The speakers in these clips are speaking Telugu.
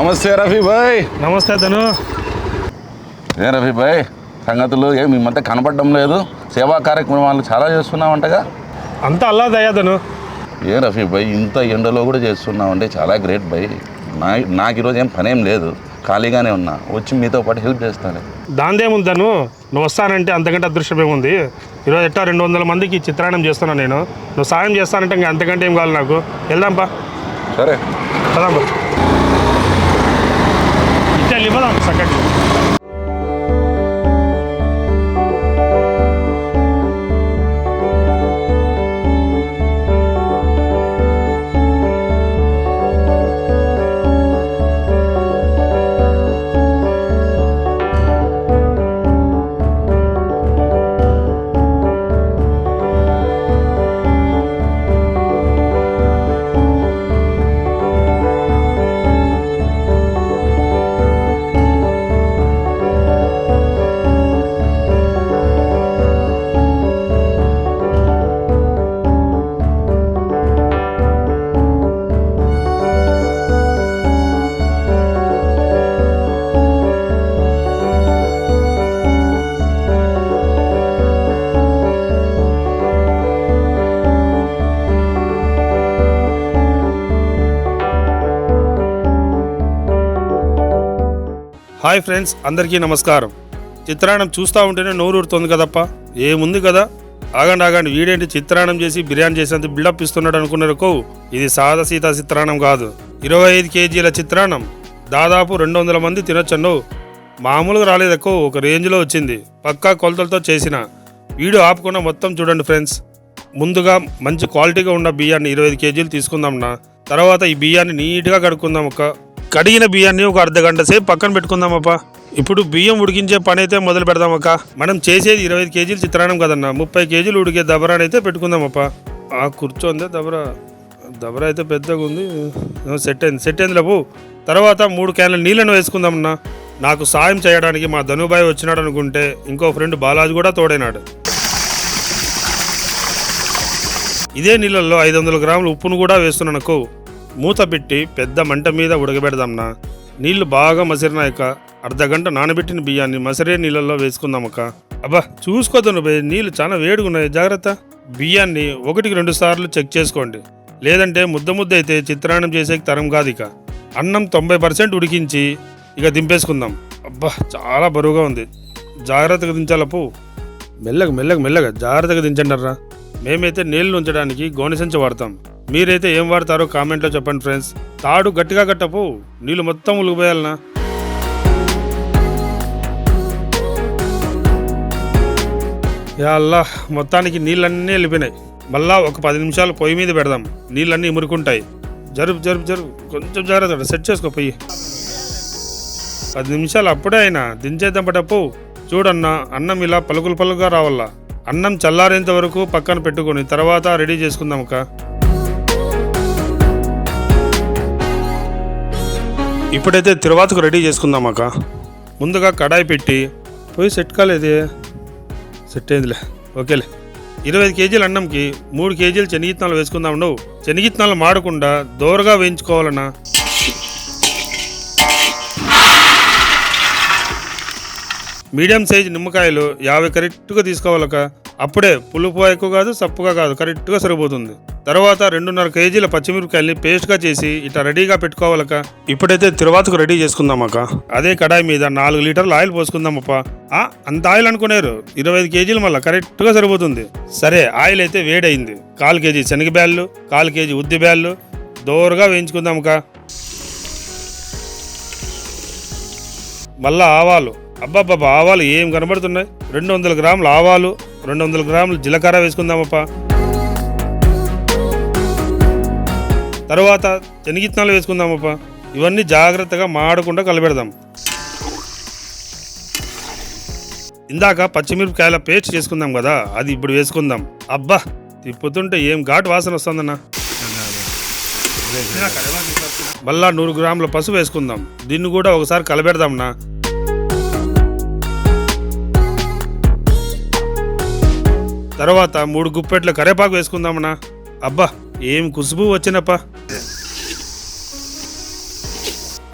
నమస్తే రఫీ భాయ్. నమస్తే ధను ఏ రఫీ భాయ్ సంగతులు ఏం మీ మధ్య కనపడడం లేదు. సేవా కార్యక్రమాలు చాలా చేస్తున్నావంటగా. అంతా అల్లా దయా ధను ఏ రఫీ భాయ్ ఇంత ఎండలో కూడా చేస్తున్నావు అంటే చాలా గ్రేట్ భాయ్. నా నాకు ఈరోజు ఏం పనేం లేదు. ఖాళీగానే ఉన్నా. వచ్చి మీతో పాటు హెల్ప్ చేస్తాను దాందేముంది ధను నువ్వు వస్తానంటే అంతకంటే అదృష్టం ఏముంది ఈరోజు ఎట్టా రెండు వందల మందికి చిత్రాన్నం చేస్తున్నాను నేను. నువ్వు సాయం చేస్తానంటే ఇంకా అంతకంటే ఏం కావాలి నాకు? వెళ్దాంపా. సరే. nie ma lanca, jak hi friends అందరికీ నమస్కారం. చిత్రాన్నం చూస్తూ ఉంటేనే నోరూరుతుంది కదప్ప. ఏముంది కదా? ఆగండి ఆగండి. వీడేంటి చిత్రాన్నం చేసి బిర్యానీ చేసేంత బిల్డప్ ఇస్తున్నాడు అనుకున్నారు ఇది సాదా సీతా చిత్రాన్నం కాదు. ఇరవై ఐదు కేజీల చిత్రాన్నం. దాదాపు రెండు వందల మంది తినొచ్చండు మామూలుగా రాలేదక్కో ఒక రేంజ్లో వచ్చింది. పక్కా కొలతలతో చేసిన. వీడియో ఆపకుండా మొత్తం చూడండి ఫ్రెండ్స్. ముందుగా మంచి క్వాలిటీగా ఉన్న బియ్యాన్ని ఇరవై ఐదు కేజీలు తీసుకుందాంనా తర్వాత ఈ బియ్యాన్ని నీట్గా కడుక్కుందాం ఒక కడిగిన బియ్యాన్ని ఒక అర్ధ గంట సేపు పక్కన పెట్టుకుందామప్ప. ఇప్పుడు బియ్యం ఉడికించే పని అయితే మొదలు పెడదామక్క. మనం చేసేది ఇరవై ఐదు కేజీలు చిత్రాన్నం కదన్నా. ముప్పై కేజీలు ఉడికే దబరాని అయితే పెట్టుకుందామప్ప. ఆ కూర్చోందే దబరా. దబరా అయితే పెద్దగా ఉంది. సెట్ అయింది. సెట్ అయింది లేపు తర్వాత మూడు క్యాన్ల నీళ్ళను వేసుకుందామన్నా. నాకు సాయం చేయడానికి మా ధనుబాయ్ వచ్చినాడు అనుకుంటే ఇంకో ఫ్రెండ్ బాలాజీ కూడా తోడైనాడు. ఇదే నీళ్ళల్లో ఐదు వందల గ్రాముల ఉప్పును కూడా వేస్తున్నానుకో మూత పెట్టి పెద్ద మంట మీద ఉడకబెడదాంనా? నీళ్ళు బాగా మసిరినాయక అర్ధగంట నానబెట్టిన బియ్యాన్ని మసిరే నీళ్ళల్లో వేసుకుందామక్క అబ్బా చూసుకోద్దు నువ్వు నీళ్ళు చాలా వేడిగా ఉన్నాయి జాగ్రత్త. బియ్యాన్ని ఒకటికి రెండు సార్లు చెక్ చేసుకోండి. లేదంటే ముద్ద ముద్ద అయితే చిత్రాన్నం చేసేకి తరం కాదు ఇక. అన్నం తొంభై పర్సెంట్ ఉడికించి ఇక దింపేసుకుందాం. అబ్బా చాలా బరువుగా ఉంది. జాగ్రత్తగా దించాలపు మెల్లగా మెల్లగా మెల్లగా జాగ్రత్తగా దించండి మేమైతే నీళ్ళు ఉంచడానికి గోనె సంచి వాడతాం. మీరైతే ఏం వాడతారో కామెంట్లో చెప్పండి ఫ్రెండ్స్. తాడు గట్టిగా కట్టపు నీళ్ళు మొత్తం ఉలిగిపోయాలనా? అల్లా మొత్తానికి నీళ్ళన్నీ వెళ్ళిపోయినాయి. మళ్ళా ఒక పది నిమిషాలు పొయ్యి మీద పెడదాం. నీళ్ళన్నీ ఇమురుకుంటాయి. జరుపు జరుపు జరుపు. కొంచెం జాగ్రత్త సెట్ చేసుకో పొయ్యి. పది నిమిషాలు అప్పుడే అయినా దించేద్దాం పటప్పు చూడన్నా అన్నం ఇలా పలుకులు పలుకుగా రావాలా అన్నం చల్లారేంత వరకు పక్కన పెట్టుకొని తర్వాత రెడీ చేసుకుందాం అక్క. ఇప్పుడైతే తిరువాతకు రెడీ చేసుకుందాం అక్క. ముందుగా కడాయి పెట్టి పోయి సెట్ కాలేదే సెట్ అయిందిలే. ఓకేలే. ఇరవై కేజీల అన్నంకి మూడు కేజీలు శనగిత్తనాలు వేసుకుందాం నువ్వు శనగిత్తనాలు మాడకుండా దోరగా వేయించుకోవాలన్నా. మీడియం సైజ్ నిమ్మకాయలు యాభై కరెక్ట్గా తీసుకోవాలక అప్పుడే పులుపు ఎక్కువ కాదు సప్పుగా కాదు కరెక్ట్గా సరిపోతుంది. తర్వాత రెండున్నర కేజీల పచ్చిమిరపకాయల్ని పేస్ట్గా చేసి ఇట్లా రెడీగా పెట్టుకోవాలక ఇప్పుడైతే తిరువాతకు రెడీ చేసుకుందామక్క. అదే కడాయి మీద నాలుగు లీటర్ల ఆయిల్ పోసుకుందామప్ప. ఆ, అంత ఆయిల్ అనుకునేరు. ఇరవై ఐదు కేజీలు మళ్ళీ కరెక్ట్గా సరిపోతుంది. సరే ఆయిల్ అయితే వేడైంది కాలు కేజీ శనగబ్యాళ్ళు కాలు కేజీ ఉద్ది బ్యాళ్ళు. దోరగా వేయించుకుందామక్క. మళ్ళా ఆవాలు. అబ్బాబ్బా ఆవాలు ఏం కనబడుతున్నాయి? రెండు వందల గ్రాముల ఆవాలు రెండు వందల గ్రాములు జీలకర్ర వేసుకుందామప్పా. తర్వాత శనగిత్తనాలు వేసుకుందామప్పా. ఇవన్నీ జాగ్రత్తగా మాడకుండా కలిపెడదాం ఇందాక పచ్చిమిరపకాయల పేస్ట్ చేసుకుందాం కదా అది ఇప్పుడు వేసుకుందాం. అబ్బా తిప్పుతుంటే ఏం ఘాటు వాసన వస్తుందన్న. మళ్ళా నూరు గ్రాముల పసుపు వేసుకుందాం. దీన్ని కూడా ఒకసారి కలబెడదాంనా. తర్వాత మూడు గుప్పెట్ల కరేపాకు వేసుకుందామన్నా. అబ్బా ఏం కుసుబు వచ్చినప్పా.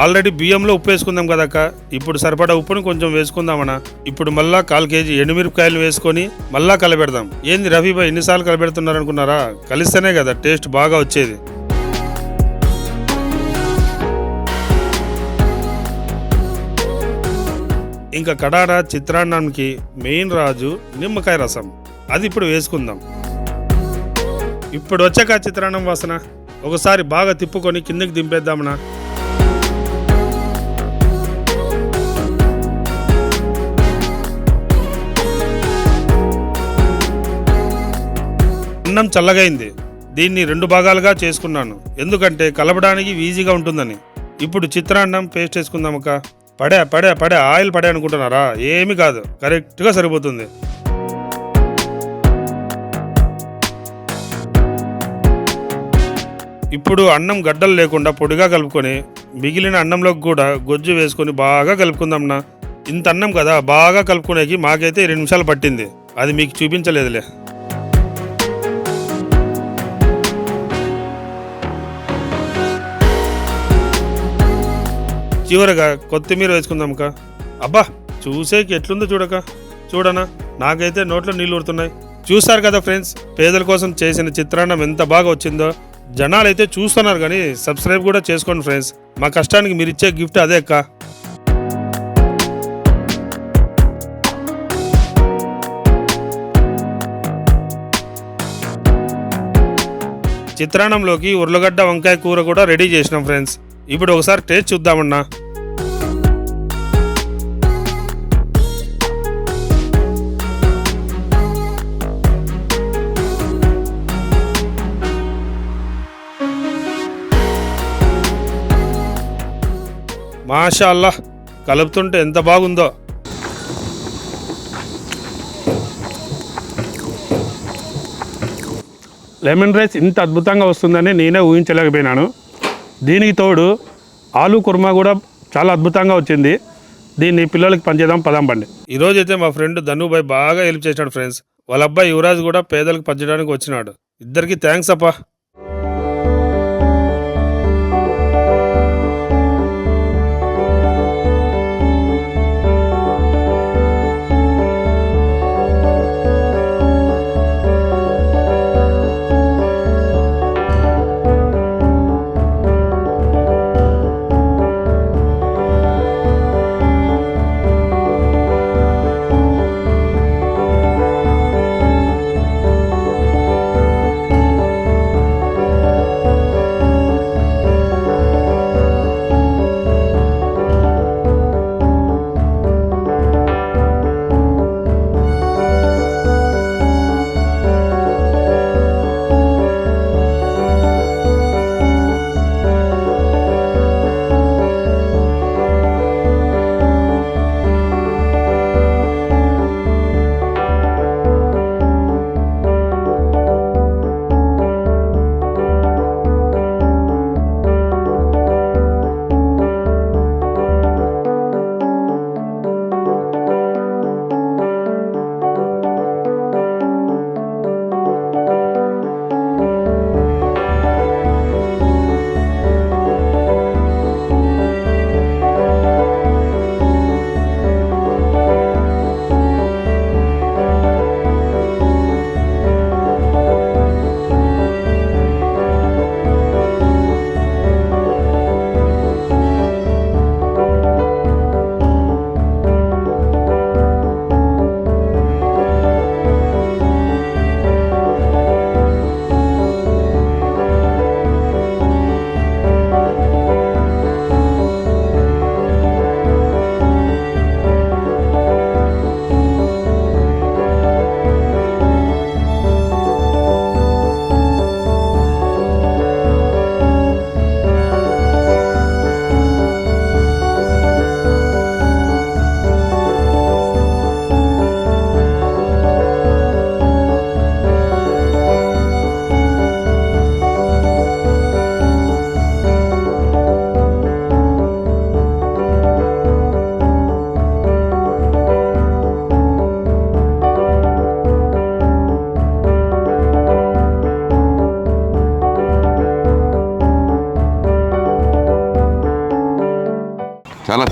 ఆల్రెడీ బియ్యంలో ఉప్పు వేసుకుందాం కదక్క. ఇప్పుడు సరిపడా ఉప్పుని కొంచెం వేసుకుందామన్నా. ఇప్పుడు మళ్ళా కాల్ కేజీ ఎండుమిరపకాయలు వేసుకొని మళ్ళా కలబెడదాం. ఏంది రవి బా ఎన్నిసార్లు కలబెడుతున్నారనుకున్నారా? కలిస్తేనే కదా టేస్ట్ బాగా వచ్చేది. ఇంకా కడాడ చిత్రాన్నానికి మెయిన్ రాజు నిమ్మకాయ రసం. అది ఇప్పుడు వేసుకుందాం. ఇప్పుడు వచ్చాక చిత్రాన్నం వాసన. ఒకసారి బాగా తిప్పుకొని కిందకి దింపేద్దామనా అన్నం చల్లగైంది. దీన్ని రెండు భాగాలుగా చేసుకున్నాను. ఎందుకంటే కలపడానికి ఈజీగా ఉంటుందని. ఇప్పుడు చిత్రాన్నం పేస్ట్ వేసుకుందాం అక్క. పడే పడే పడే. ఆయిల్ పడే అనుకుంటున్నారా? ఏమి కాదు. కరెక్ట్గా సరిపోతుంది. ఇప్పుడు అన్నం గడ్డలు లేకుండా పొడిగా కలుపుకొని మిగిలిన అన్నంలోకి కూడా గొజ్జు వేసుకొని బాగా కలుపుకుందాంనా? ఇంత అన్నం కదా బాగా కలుపుకునేకి మాకైతే రెండు నిమిషాలు పట్టింది. అది మీకు చూపించలేదులే. చివరగా కొత్తిమీర వేసుకుందాంక? అబ్బా చూసేకి ఎట్లుందో చూడక. చూడనా నాకైతే నోట్లో నీళ్ళు ఊరుతున్నాయి. చూస్తారు కదా ఫ్రెండ్స్ పేదల కోసం చేసిన చిత్రాన్నం ఎంత బాగా వచ్చిందో. జనాలు అయితే చూస్తున్నారు కానీ సబ్స్క్రైబ్ కూడా చేసుకోండి ఫ్రెండ్స్. మా కష్టానికి మీరు ఇచ్చే గిఫ్ట్ అదే అక్క. చిత్రాన్నంలోకి ఉర్లగడ్డ వంకాయ కూర కూడా రెడీ చేసినాం ఫ్రెండ్స్. ఇప్పుడు ఒకసారి టేస్ట్ చూద్దామన్నా. మాషా అల్లా కలుపుతుంటే ఎంత బాగుందో. లెమన్ రైస్ ఇంత అద్భుతంగా వస్తుందని నేనే ఊహించలేకపోయినాను. దీనికి తోడు ఆలు కుర్మా కూడా చాలా అద్భుతంగా వచ్చింది. దీన్ని పిల్లలకి పంచేద్దాం పదాం పండి ఈరోజు అయితే మా ఫ్రెండ్ ధనుబాయ్ బాగా హెల్ప్ చేసినాడు ఫ్రెండ్స్. వాళ్ళ అబ్బాయి యువరాజ్ కూడా పేదలకు పంచడానికి వచ్చినాడు. ఇద్దరికి థ్యాంక్స్ అప్పా.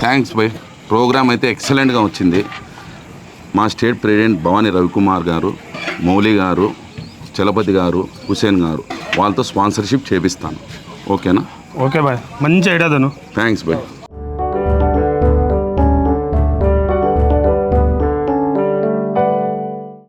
Thanks bye. ప్రోగ్రామ్ అయితే ఎక్సలెంట్గా వచ్చింది. మా స్టేట్ ప్రెసిడెంట్ భవానీ రవికుమార్ గారు మౌలి గారు చలపతి గారు హుసేన్ గారు వాళ్ళతో స్పాన్సర్షిప్ చేపిస్తాను. ఓకేనా? Okay bye. మంచి ఐడియా తను. Thanks bye.